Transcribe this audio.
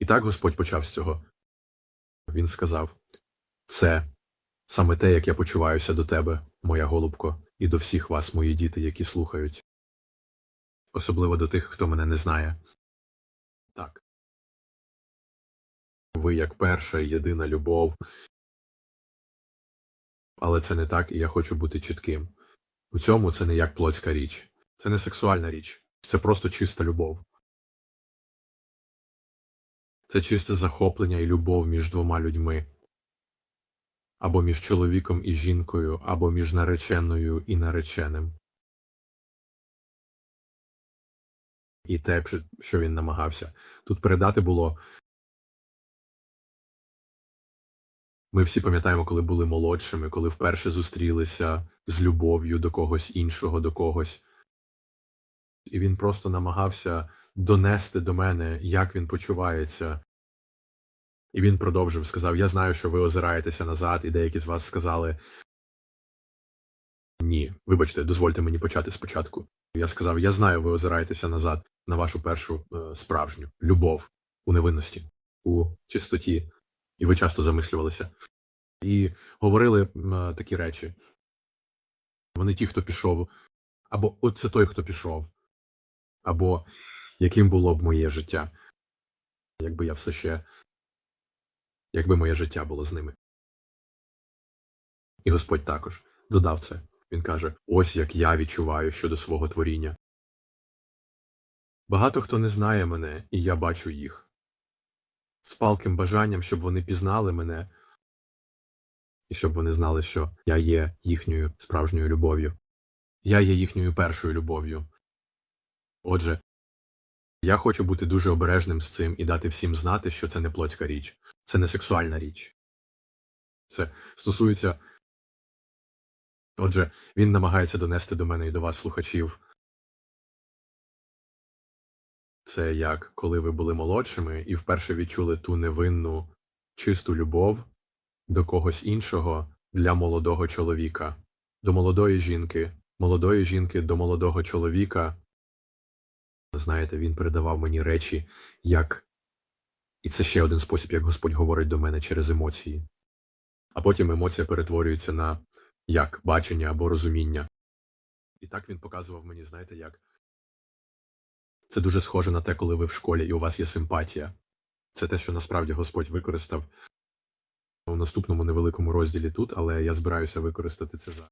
І так Господь почав з цього. Він сказав: Це саме те, як я почуваюся до тебе, моя голубко, і до всіх вас, мої діти, які слухають. Особливо до тих, хто мене не знає. Так. Ви як перша єдина любов. Але це не так, і я хочу бути чітким. У цьому це не як плотська річ, це не сексуальна річ, це просто чиста любов. Це чисте захоплення і любов між двома людьми. Або між чоловіком і жінкою, або між нареченою і нареченим. І те, що він намагався тут передати було. Ми всі пам'ятаємо, коли були молодшими, коли вперше зустрілися з любов'ю до когось іншого, до когось. І він просто намагався донести до мене, як він почувається. І він продовжив, сказав: Я знаю, що ви озираєтеся назад, і деякі з вас сказали. Ні, вибачте, дозвольте мені почати спочатку. Я сказав: Я знаю, ви озираєтеся назад на вашу першу е, справжню любов у невинності, у чистоті, і ви часто замислювалися. І говорили е, такі речі. Вони ті, хто пішов, або от це той, хто пішов, або яким було б моє життя, якби я все ще, якби моє життя було з ними. І Господь також додав це. Він каже: ось як я відчуваю щодо свого творіння. Багато хто не знає мене, і я бачу їх. З палким бажанням, щоб вони пізнали мене, і щоб вони знали, що я є їхньою справжньою любов'ю. Я є їхньою першою любов'ю. Отже, я хочу бути дуже обережним з цим і дати всім знати, що це не плотська річ, це не сексуальна річ. Це стосується. Отже, він намагається донести до мене і до вас, слухачів. Це як коли ви були молодшими і вперше відчули ту невинну, чисту любов до когось іншого для молодого чоловіка, до молодої жінки, молодої жінки до молодого чоловіка. Знаєте, він передавав мені речі, як. І це ще один спосіб, як Господь говорить до мене через емоції. А потім емоція перетворюється на як бачення або розуміння. І так він показував мені, знаєте, як. Це дуже схоже на те, коли ви в школі і у вас є симпатія. Це те, що насправді Господь використав у наступному невеликому розділі тут, але я збираюся використати це за.